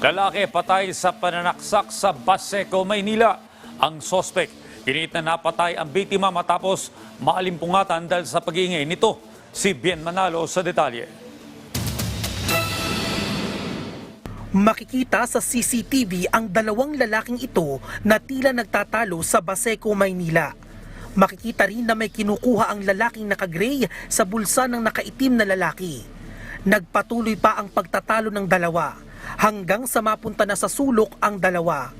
Lalaki patay sa pananaksak sa Baseco, Maynila. Ang sospek, kinit na napatay ang biktima matapos maalimpungatan dahil sa pag-iingay nito. Si Bien Manalo sa detalye. Makikita sa CCTV ang dalawang lalaking ito na tila nagtatalo sa Baseco, Maynila. Makikita rin na may kinukuha ang lalaking nakagrey sa bulsa ng nakaitim na lalaki. Nagpatuloy pa ang pagtatalo ng dalawa hanggang sa mapunta na sa sulok ang dalawa.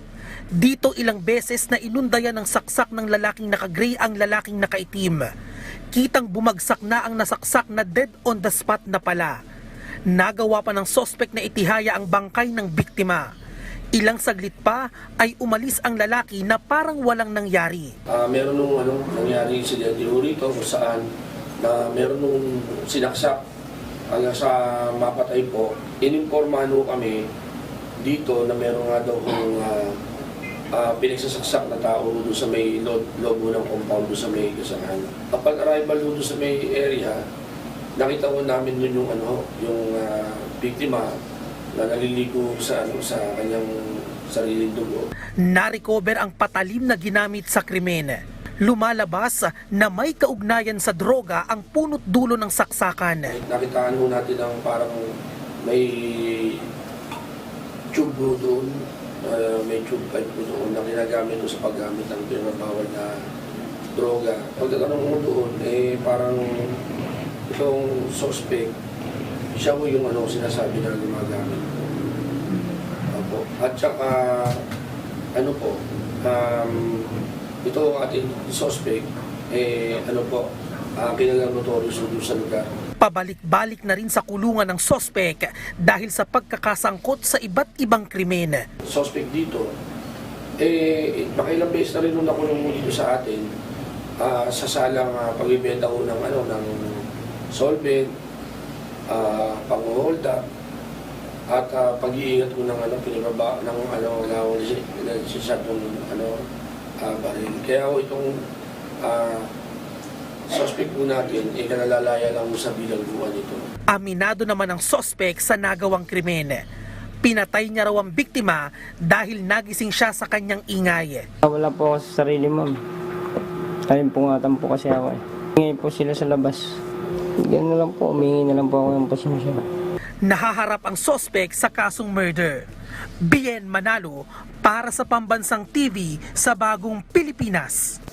Dito ilang beses na inundayan ng saksak ng lalaking nakagrey ang lalaking nakaitim. Kitang bumagsak na ang nasaksak na dead on the spot na pala. Nagawa pa ng sospek na itihaya ang bangkay ng biktima. Ilang saglit pa ay umalis ang lalaki na parang walang nangyari. Ah, meron nung ano, nangyari incident yung rito kung saan na meron nung sinaksak hanggang sa mapatay po. Ininformahan ho kami dito na meron nga daw kung uh, pinagsasaksak na tao doon sa may lo- loob ho ng compound doon sa may kasahan. Upon arrival doon sa may area, nakita ko namin doon yung ano, yung ah, biktima na naliligo sa ano sa kanyang sariling dugo. Narecover ang patalim na ginamit sa krimen. Lumalabas na may kaugnayan sa droga ang punot dulo ng saksakan. Nakitaan ho natin ang parang may tube ho doon, uh, may tube pipe ho doon na ginagamit ho sa paggamit ng pinabawal na droga. Pagdatanong mo doon, eh parang itong suspect, siya ho yung ano, sinasabi na gumagamit. Opo. At saka, ano po, um, ito ang ating suspect, eh ano po, uh, kinalang notorious doon sa lugar. Pabalik-balik na rin sa kulungan ng sospek dahil sa pagkakasangkot sa iba't ibang krimen. suspect dito, eh, makailang beses na rin nung nakulong mo dito sa atin, ah, sa salang uh, pagbibenta ko ng, ano, ng solvent, uh, pang-hold up, at ah, pag-iingat ko ng ano, pinababa ng ano, lawang sisat ng ano, ah, baril. Kaya ako itong ah, suspect po natin, eh, kanalalaya lang mo sa bilangguan ito. Aminado naman ang sospek sa nagawang krimen. Pinatay niya raw ang biktima dahil nagising siya sa kanyang ingay. Wala po ako sa sarili, ma'am. Ayun po kasi ako eh. Ngayon po sila sa labas. Ganun na lang po, umingi na lang po ako ng pasensya. Nahaharap ang sospek sa kasong murder. Bien Manalo para sa Pambansang TV sa Bagong Pilipinas.